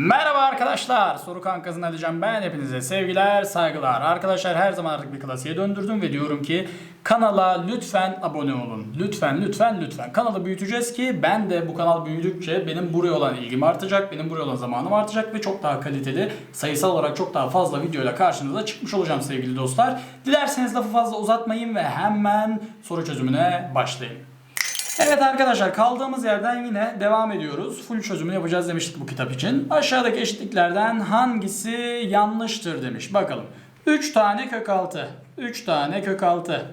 Merhaba arkadaşlar. Soru kankasını alacağım ben. Hepinize sevgiler, saygılar. Arkadaşlar her zaman artık bir klasiğe döndürdüm ve diyorum ki kanala lütfen abone olun. Lütfen, lütfen, lütfen. Kanalı büyüteceğiz ki ben de bu kanal büyüdükçe benim buraya olan ilgim artacak, benim buraya olan zamanım artacak ve çok daha kaliteli, sayısal olarak çok daha fazla videoyla karşınıza çıkmış olacağım sevgili dostlar. Dilerseniz lafı fazla uzatmayın ve hemen soru çözümüne başlayayım. Evet arkadaşlar kaldığımız yerden yine devam ediyoruz. Full çözümünü yapacağız demiştik bu kitap için. Aşağıdaki eşitliklerden hangisi yanlıştır demiş. Bakalım. 3 tane kök 6. 3 tane kök 6.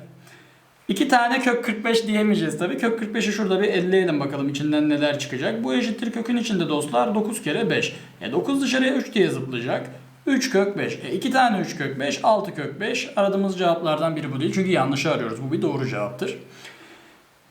2 tane kök 45 diyemeyeceğiz tabii. Kök 45'i şurada bir elleyelim bakalım içinden neler çıkacak. Bu eşittir kökün içinde dostlar 9 kere 5. E 9 dışarıya 3 diye zıplayacak. 3 kök 5. E 2 tane 3 kök 5, 6 kök 5. Aradığımız cevaplardan biri bu değil. Çünkü yanlışı arıyoruz. Bu bir doğru cevaptır.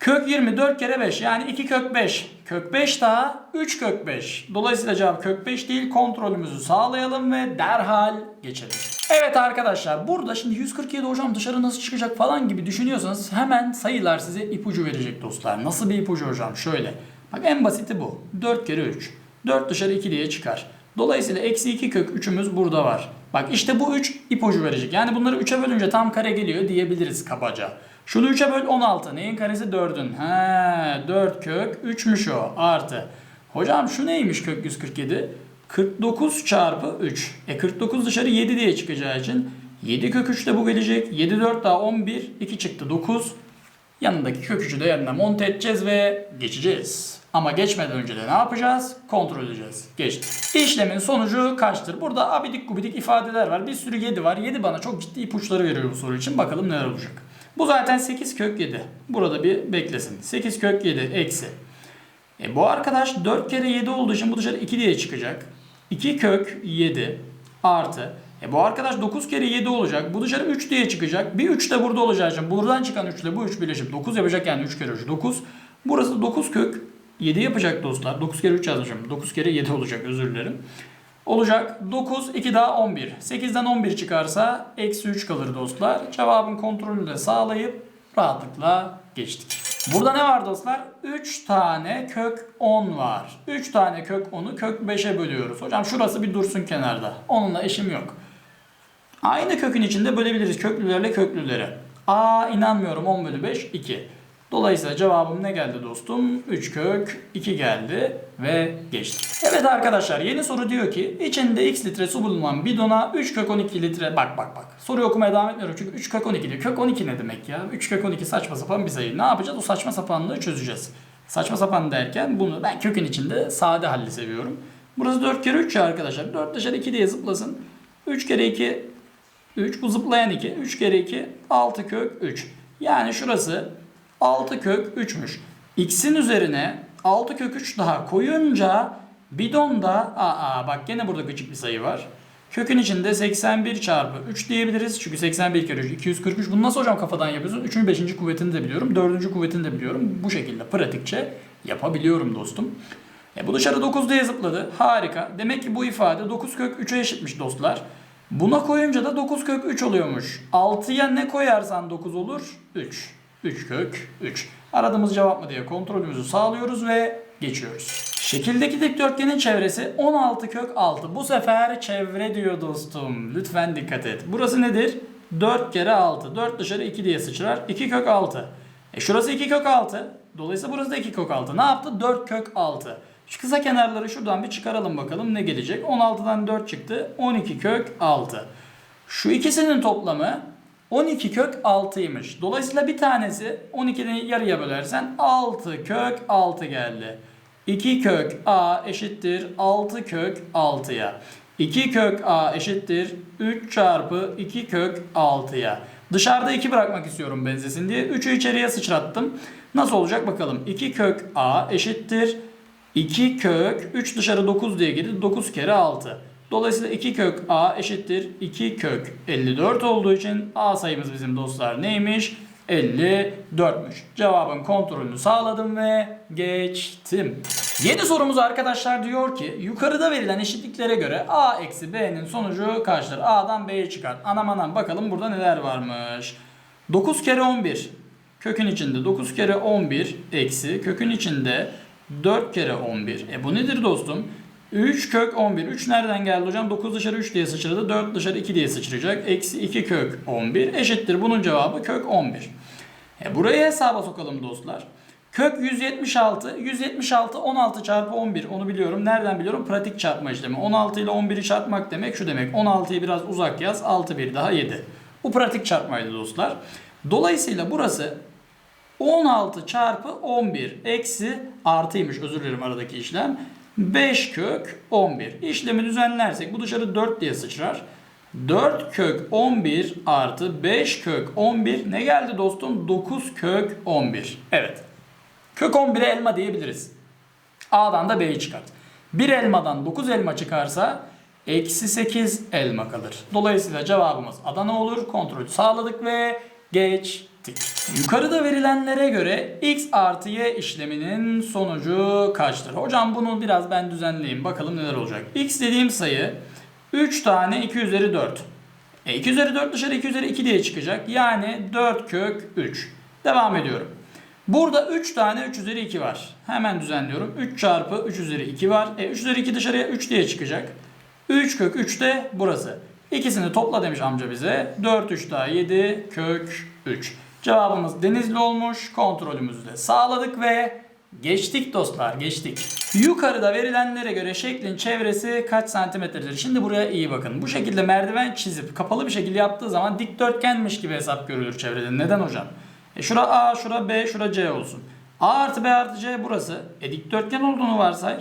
Kök 24 kere 5 yani 2 kök 5. Kök 5 daha 3 kök 5. Dolayısıyla cevap kök 5 değil. Kontrolümüzü sağlayalım ve derhal geçelim. Evet arkadaşlar burada şimdi 147 hocam dışarı nasıl çıkacak falan gibi düşünüyorsanız hemen sayılar size ipucu verecek dostlar. Nasıl bir ipucu hocam? Şöyle. Bak en basiti bu. 4 kere 3. 4 dışarı 2 diye çıkar. Dolayısıyla eksi 2 kök 3'ümüz burada var. Bak işte bu 3 ipucu verecek. Yani bunları 3'e bölünce tam kare geliyor diyebiliriz kabaca. Şunu 3'e böl 16. Neyin karesi 4'ün? He 4 kök 3'müş o artı. Hocam şu neymiş kök 147? 49 çarpı 3. E 49 dışarı 7 diye çıkacağı için 7 kök 3 de bu gelecek. 7 4 daha 11. 2 çıktı 9. Yanındaki kök 3'ü de yanına monte edeceğiz ve geçeceğiz. Ama geçmeden önce de ne yapacağız? Kontrol edeceğiz. Geçtik. İşlemin sonucu kaçtır? Burada abidik gubidik ifadeler var. Bir sürü 7 var. 7 bana çok ciddi ipuçları veriyor bu soru için. Bakalım neler olacak. Bu zaten 8 kök 7. Burada bir beklesin. 8 kök 7 eksi. E bu arkadaş 4 kere 7 olduğu için bu dışarı 2 diye çıkacak. 2 kök 7 artı. E bu arkadaş 9 kere 7 olacak. Bu dışarı 3 diye çıkacak. Bir 3 de burada olacağı için buradan çıkan 3 ile bu 3 birleşip 9 yapacak yani 3 kere 3 9. Burası 9 kök 7 yapacak dostlar. 9 kere 3 yazmışım. 9 kere 7 olacak özür dilerim. Olacak 9, 2 daha 11. 8'den 11 çıkarsa eksi 3 kalır dostlar. Cevabın kontrolünü de sağlayıp rahatlıkla geçtik. Burada ne var dostlar? 3 tane kök 10 var. 3 tane kök 10'u kök 5'e bölüyoruz. Hocam şurası bir dursun kenarda. Onunla işim yok. Aynı kökün içinde bölebiliriz köklülerle köklüleri. A inanmıyorum 10 bölü 5 2. Dolayısıyla cevabım ne geldi dostum? 3 kök 2 geldi ve geçti. Evet arkadaşlar yeni soru diyor ki içinde x litre su bulunan bidona 3 kök 12 litre bak bak bak. Soruyu okumaya devam etmiyorum çünkü 3 kök 12 diyor. Kök 12 ne demek ya? 3 kök 12 saçma sapan bir sayı. Ne yapacağız? O saçma sapanlığı çözeceğiz. Saçma sapan derken bunu ben kökün içinde sade halli seviyorum. Burası 4 kere 3 ya arkadaşlar. 4 dışarı 2 diye zıplasın. 3 kere 2 3 bu zıplayan 2. 3 kere 2 6 kök 3. Yani şurası 6 kök 3'müş. X'in üzerine 6 kök 3 daha koyunca bidonda aa bak gene burada küçük bir sayı var. Kökün içinde 81 çarpı 3 diyebiliriz. Çünkü 81 kere 3 243. Bunu nasıl hocam kafadan yapıyorsun? 3. 5. kuvvetini de biliyorum. 4. kuvvetini de biliyorum. Bu şekilde pratikçe yapabiliyorum dostum. E bu dışarı 9 diye zıpladı. Harika. Demek ki bu ifade 9 kök 3'e eşitmiş dostlar. Buna koyunca da 9 kök 3 oluyormuş. 6'ya ne koyarsan 9 olur? 3. 3 kök 3. Aradığımız cevap mı diye kontrolümüzü sağlıyoruz ve geçiyoruz. Şekildeki dikdörtgenin çevresi 16 kök 6. Bu sefer çevre diyor dostum. Lütfen dikkat et. Burası nedir? 4 kere 6. 4 dışarı 2 diye sıçrar. 2 kök 6. E şurası 2 kök 6. Dolayısıyla burası da 2 kök 6. Ne yaptı? 4 kök 6. Şu kısa kenarları şuradan bir çıkaralım bakalım ne gelecek. 16'dan 4 çıktı. 12 kök 6. Şu ikisinin toplamı 12 kök 6'ymış. Dolayısıyla bir tanesi 12'den yarıya bölersen 6 kök 6 geldi. 2 kök a eşittir 6 kök 6'ya. 2 kök a eşittir 3 çarpı 2 kök 6'ya. Dışarıda 2 bırakmak istiyorum benzesin diye 3'ü içeriye sıçrattım. Nasıl olacak bakalım. 2 kök a eşittir 2 kök 3 dışarı 9 diye gitti. 9 kere 6. Dolayısıyla 2 kök a eşittir 2 kök 54 olduğu için a sayımız bizim dostlar neymiş? 54'müş. Cevabın kontrolünü sağladım ve geçtim. Yeni sorumuz arkadaşlar diyor ki yukarıda verilen eşitliklere göre a eksi b'nin sonucu kaçtır? a'dan b'ye çıkar. Anam anam bakalım burada neler varmış. 9 kere 11 kökün içinde 9 kere 11 eksi kökün içinde 4 kere 11. E bu nedir dostum? 3 kök 11. 3 nereden geldi hocam? 9 dışarı 3 diye sıçradı. 4 dışarı 2 diye sıçrayacak. Eksi 2 kök 11 eşittir. Bunun cevabı kök 11. E burayı hesaba sokalım dostlar. Kök 176. 176 16 çarpı 11. Onu biliyorum. Nereden biliyorum? Pratik çarpma işlemi. 16 ile 11'i çarpmak demek şu demek. 16'yı biraz uzak yaz. 6 bir daha 7. Bu pratik çarpmaydı dostlar. Dolayısıyla burası 16 çarpı 11 eksi artıymış özür dilerim aradaki işlem. 5 kök 11. İşlemi düzenlersek bu dışarı 4 diye sıçrar. 4 kök 11 artı 5 kök 11 ne geldi dostum? 9 kök 11. Evet. Kök 11'e elma diyebiliriz. A'dan da B'yi çıkart. Bir elmadan 9 elma çıkarsa eksi 8 elma kalır. Dolayısıyla cevabımız Adana olur. Kontrolü sağladık ve geçtik. Yukarıda verilenlere göre x artı y işleminin sonucu kaçtır? Hocam bunu biraz ben düzenleyeyim. Bakalım neler olacak. x dediğim sayı 3 tane 2 üzeri 4. E 2 üzeri 4 dışarı 2 üzeri 2 diye çıkacak. Yani 4 kök 3. Devam ediyorum. Burada 3 tane 3 üzeri 2 var. Hemen düzenliyorum. 3 çarpı 3 üzeri 2 var. E 3 üzeri 2 dışarıya 3 diye çıkacak. 3 kök 3 de burası. İkisini topla demiş amca bize. 4 3 daha 7 kök 3. Cevabımız denizli olmuş. Kontrolümüzü de sağladık ve geçtik dostlar geçtik. Yukarıda verilenlere göre şeklin çevresi kaç santimetredir? Şimdi buraya iyi bakın. Bu şekilde merdiven çizip kapalı bir şekilde yaptığı zaman dikdörtgenmiş gibi hesap görülür çevrede. Neden hocam? E şura A, şura B, şura C olsun. A artı B artı C burası. E dikdörtgen olduğunu varsay.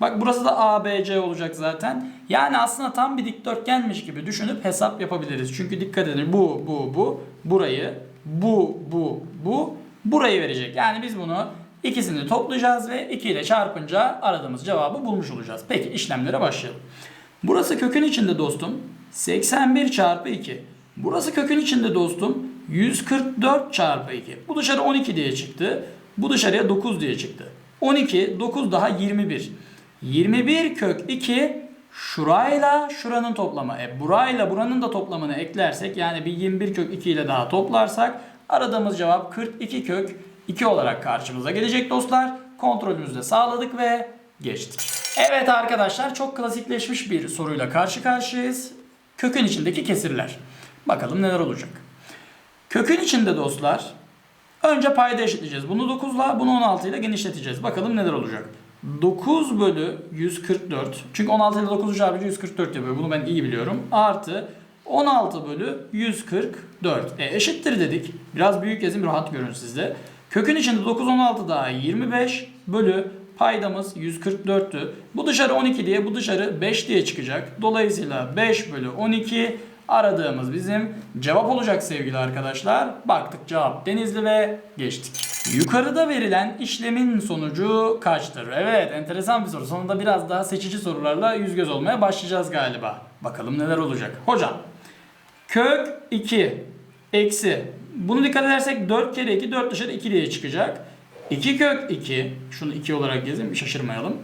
Bak burası da ABC olacak zaten. Yani aslında tam bir dikdörtgenmiş gibi düşünüp hesap yapabiliriz. Çünkü dikkat edin bu, bu, bu, burayı, bu, bu, bu, burayı verecek. Yani biz bunu ikisini toplayacağız ve 2 ile çarpınca aradığımız cevabı bulmuş olacağız. Peki işlemlere başlayalım. Burası kökün içinde dostum 81 çarpı 2. Burası kökün içinde dostum 144 çarpı 2. Bu dışarı 12 diye çıktı. Bu dışarıya 9 diye çıktı. 12, 9 daha 21. 21 kök 2 şurayla şuranın toplamı. E burayla buranın da toplamını eklersek yani bir 21 kök 2 ile daha toplarsak aradığımız cevap 42 kök 2 olarak karşımıza gelecek dostlar. Kontrolümüzü de sağladık ve geçtik. Evet arkadaşlar çok klasikleşmiş bir soruyla karşı karşıyayız. Kökün içindeki kesirler. Bakalım neler olacak. Kökün içinde dostlar önce payda eşitleyeceğiz. Bunu 9 ile bunu 16 ile genişleteceğiz. Bakalım neler olacak. 9 bölü 144. Çünkü 16 ile 9 çarpınca 144 yapıyor. Bunu ben iyi biliyorum. Artı 16 bölü 144. E eşittir dedik. Biraz büyük yazayım rahat görün sizde. Kökün içinde 9 16 daha 25 bölü paydamız 144'tü. Bu dışarı 12 diye bu dışarı 5 diye çıkacak. Dolayısıyla 5 bölü 12 aradığımız bizim cevap olacak sevgili arkadaşlar. Baktık cevap denizli ve geçtik. Yukarıda verilen işlemin sonucu kaçtır? Evet enteresan bir soru. Sonunda biraz daha seçici sorularla yüz göz olmaya başlayacağız galiba. Bakalım neler olacak. Hocam kök 2 eksi bunu dikkat edersek 4 kere 2 4 dışarı 2 diye çıkacak. 2 kök 2 şunu 2 olarak yazayım şaşırmayalım.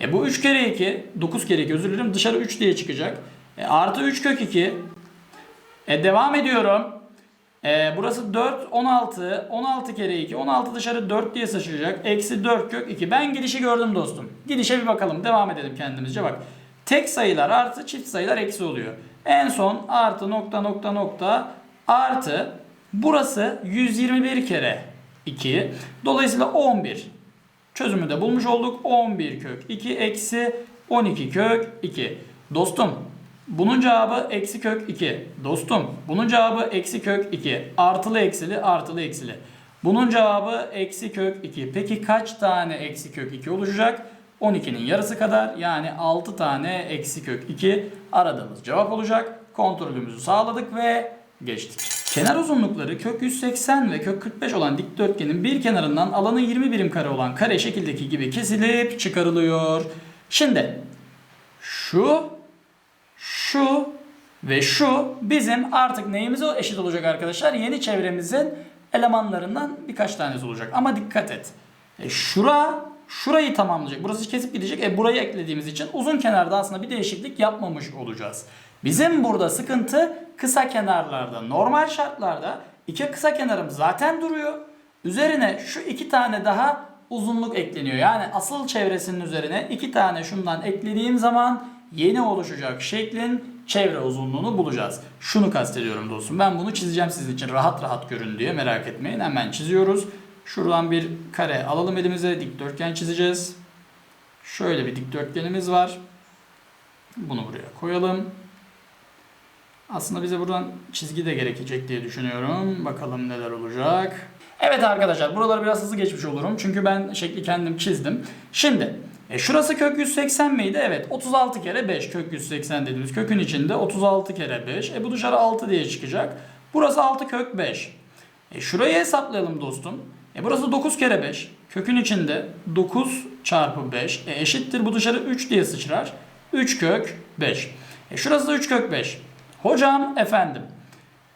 E bu 3 kere 2 9 kere 2 özür dilerim dışarı 3 diye çıkacak. E artı 3 kök 2 e devam ediyorum. E, burası 4, 16. 16 kere 2. 16 dışarı 4 diye saçılacak. Eksi 4 kök 2. Ben gidişi gördüm dostum. Gidişe bir bakalım. Devam edelim kendimizce bak. Tek sayılar artı çift sayılar eksi oluyor. En son artı nokta nokta nokta artı burası 121 kere 2. Dolayısıyla 11. Çözümü de bulmuş olduk. 11 kök 2 eksi 12 kök 2. Dostum bunun cevabı eksi kök 2. Dostum bunun cevabı eksi kök 2. Artılı eksili artılı eksili. Bunun cevabı eksi kök 2. Peki kaç tane eksi kök 2 oluşacak? 12'nin yarısı kadar yani 6 tane eksi kök 2 aradığımız cevap olacak. Kontrolümüzü sağladık ve geçtik. Kenar uzunlukları kök 180 ve kök 45 olan dikdörtgenin bir kenarından alanı 20 birim kare olan kare şekildeki gibi kesilip çıkarılıyor. Şimdi şu ve şu bizim artık neyimize eşit olacak arkadaşlar? Yeni çevremizin elemanlarından birkaç tanesi olacak. Ama dikkat et. E şura şurayı tamamlayacak. Burası kesip gidecek. E burayı eklediğimiz için uzun kenarda aslında bir değişiklik yapmamış olacağız. Bizim burada sıkıntı kısa kenarlarda. Normal şartlarda iki kısa kenarım zaten duruyor. Üzerine şu iki tane daha uzunluk ekleniyor. Yani asıl çevresinin üzerine iki tane şundan eklediğim zaman yeni oluşacak şeklin çevre uzunluğunu bulacağız. Şunu kastediyorum dostum. Ben bunu çizeceğim sizin için rahat rahat görün diye merak etmeyin. Hemen çiziyoruz. Şuradan bir kare alalım elimize. Dikdörtgen çizeceğiz. Şöyle bir dikdörtgenimiz var. Bunu buraya koyalım. Aslında bize buradan çizgi de gerekecek diye düşünüyorum. Bakalım neler olacak. Evet arkadaşlar buraları biraz hızlı geçmiş olurum. Çünkü ben şekli kendim çizdim. Şimdi e, şurası kök 180 miydi? Evet 36 kere 5 kök 180 dediğimiz kökün içinde 36 kere 5. E bu dışarı 6 diye çıkacak. Burası 6 kök 5. E şurayı hesaplayalım dostum. E burası 9 kere 5. Kökün içinde 9 çarpı 5. E eşittir bu dışarı 3 diye sıçrar. 3 kök 5. E şurası da 3 kök 5. Hocam efendim.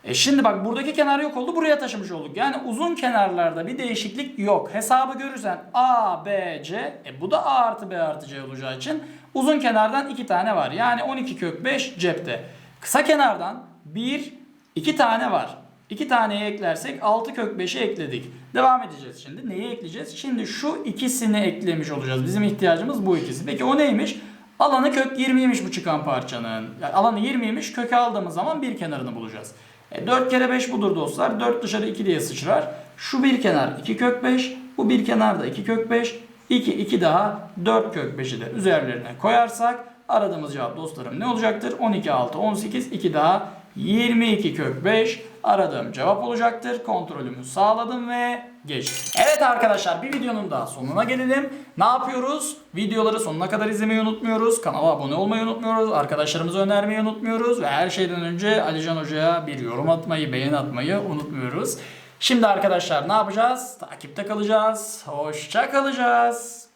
E şimdi bak buradaki kenar yok oldu buraya taşımış olduk. Yani uzun kenarlarda bir değişiklik yok. Hesabı görürsen A, B, C. E bu da A artı B artı C olacağı için uzun kenardan 2 tane var. Yani 12 kök 5 cepte. Kısa kenardan 1, 2 tane var. 2 taneyi eklersek 6 kök 5'i ekledik. Devam edeceğiz şimdi. Neyi ekleyeceğiz? Şimdi şu ikisini eklemiş olacağız. Bizim ihtiyacımız bu ikisi. Peki o neymiş? Alanı kök 20'ymiş bu çıkan parçanın. Yani alanı 20'ymiş kökü aldığımız zaman bir kenarını bulacağız. E 4 kere 5 budur dostlar. 4 dışarı 2 diye sıçrar. Şu bir kenar 2 kök 5. Bu bir kenar da 2 kök 5. 2 2 daha 4 kök 5'i de üzerlerine koyarsak aradığımız cevap dostlarım ne olacaktır? 12 6 18 2 daha 22 kök 5 aradığım cevap olacaktır. Kontrolümü sağladım ve geçtim. Evet arkadaşlar bir videonun daha sonuna gelelim. Ne yapıyoruz? Videoları sonuna kadar izlemeyi unutmuyoruz. Kanala abone olmayı unutmuyoruz. Arkadaşlarımıza önermeyi unutmuyoruz. Ve her şeyden önce Alican Hoca'ya bir yorum atmayı, beğen atmayı unutmuyoruz. Şimdi arkadaşlar ne yapacağız? Takipte kalacağız. Hoşça kalacağız.